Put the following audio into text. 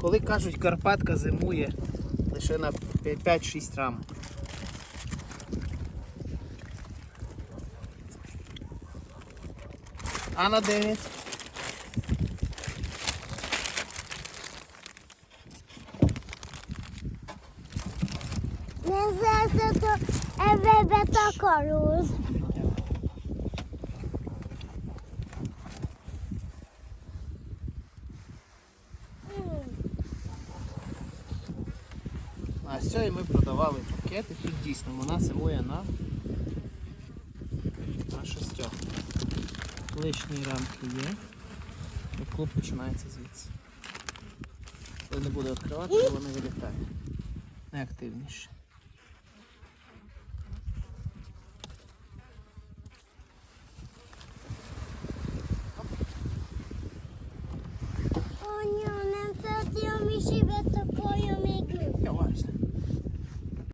Коли кажуть, Карпатка зимує лише на 5-6 рам. А на 9. Не знаю, то ЕВБ також. А з цієї ми продавали пакети. Тут дійсно вона зимує на, на шестьох. Лишні рамки є. І клуб починається звідси. Коли не буде відкривати, вони вилітають. Найактивніше.